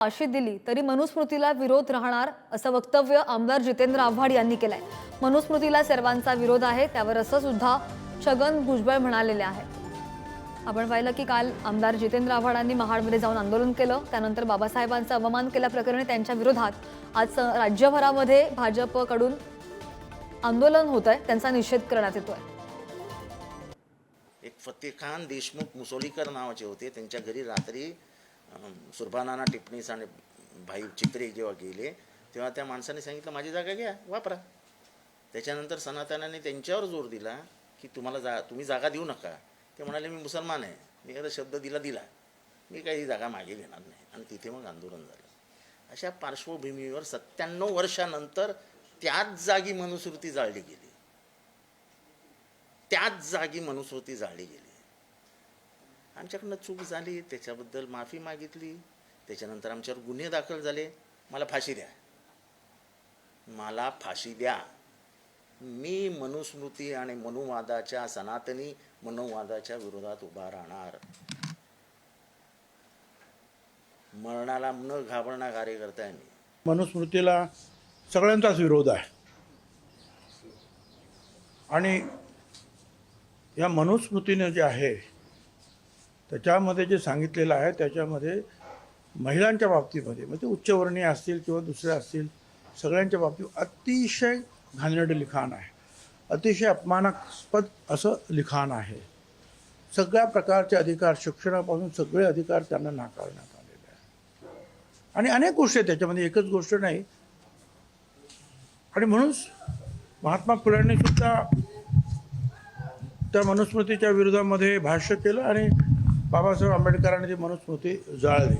फाशी दिली तरी मनुस्मृतीला विरोध राहणार असं वक्तव्य आमदार जितेंद्र आव्हाड यांनी केलंय. मनुस्मृतीला सर्वांचा विरोध आहे त्यावर असं सुद्धा छगन भुजबळ म्हणालेले आहे. आपण पाहिलं की काल आमदार जितेंद्र आव्हाडांनी महाडमध्ये जाऊन आंदोलन केलं त्यानंतर बाबासाहेबांचा अवमान केल्याप्रकरणी त्यांच्या विरोधात आज राज्यभरामध्ये भाजपकडून आंदोलन होत आहे त्यांचा निषेध करण्यात येतोय. एक फतेखान देशमुख मुसोलीकर नावाचे होते. त्यांच्या घरी रात्री सुरभानाना टिपणीस आणि भाई चित्रे जेव्हा गेले तेव्हा त्या माणसाने सांगितलं माझी जागा घ्या वापरा. त्याच्यानंतर सनातनाने त्यांच्यावर जोर दिला की तुम्हाला जा तुम्ही जागा देऊ नका. ते म्हणाले मी मुसलमान आहे. मी एखादा शब्द दिला दिला. मी काही जागा मागे घेणार नाही. आणि तिथे मग आंदोलन झालं. अशा पार्श्वभूमीवर सत्त्याण्णव वर्षानंतर त्याच जागी मनुस्मृती जाळली गेली. त्याच जागी मनुस्मृती जाळली गेली. आमच्याकडनं चूक झाली त्याच्याबद्दल माफी मागितली त्याच्यानंतर आमच्यावर गुन्हे दाखल झाले. मला फाशी द्या. मला फाशी द्या. मी मनुस्मृती आणि मनुवादाच्या सनातनी मनोवादाच्या विरोधात उभा राहणार. मरणाला न घाबरणा कार्यकर्ता आहे मी. मनुस्मृतीला सगळ्यांचाच विरोध आहे. आणि या मनुस्मृतीने जे आहे त्याच्यामध्ये जे सांगितलेलं आहे त्याच्यामध्ये महिलांच्या बाबतीमध्ये म्हणजे उच्चवर्णीय असतील किंवा दुसऱ्या असतील सगळ्यांच्या बाबतीत अतिशय घाणेरडं लिखाण आहे. अतिशय अपमानास्पद असं लिखाण आहे. सगळ्या प्रकारचे अधिकार शिक्षणापासून सगळे अधिकार त्यांना नाकारण्यात आलेले आहे आणि अनेक गोष्टी आहेत त्याच्यामध्ये एकच गोष्ट नाही. आणि म्हणून महात्मा फुल्यांनी सुद्धा त्या मनुस्मृतीच्या विरोधामध्ये भाष्य केलं आणि बाबासाहेब आंबेडकरांची मनुस्मृती जाळली.